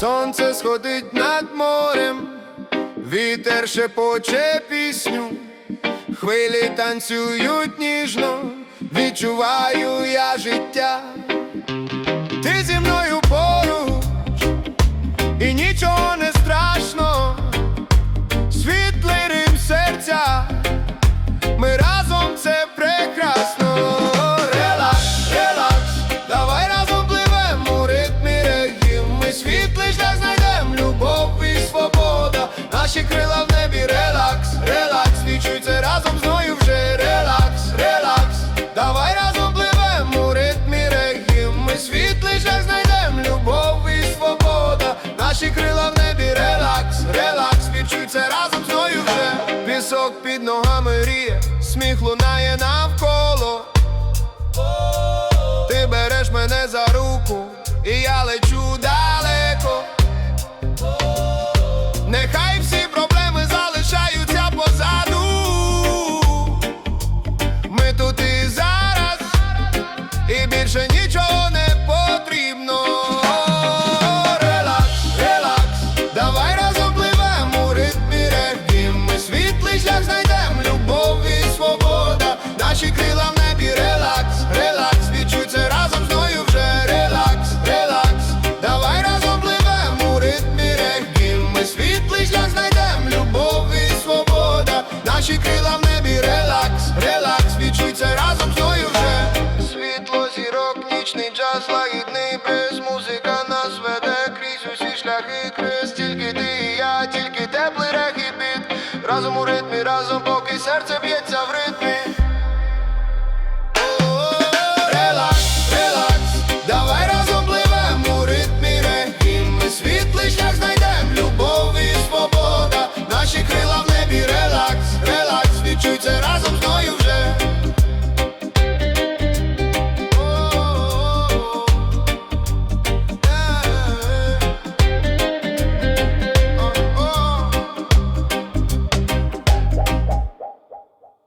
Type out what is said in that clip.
Сонце сходить над морем, вітер шепоче пісню, хвилі танцюють ніжно, відчуваю я життя. Ти зі мною поруч, і нічого не крила в небі, релакс, релакс, відчуй разом з мною вже релакс, релакс, давай разом пливемо у ритмі регів. Ми світлий шлях знайдем, любов і свобода. Наші крила в небі, релакс, релакс, відчуй разом з мною вже. Пісок під ногами ріє, сміх лунає навколо. Ти береш мене за руку, і я лечу далеко. Нехай і більше час, лагідний бриз, музика нас веде крізь усі шляхи криз. Тільки ти і я, тільки теплий регіт Разом у ритмі, разом, поки серце б'ється в ритмі.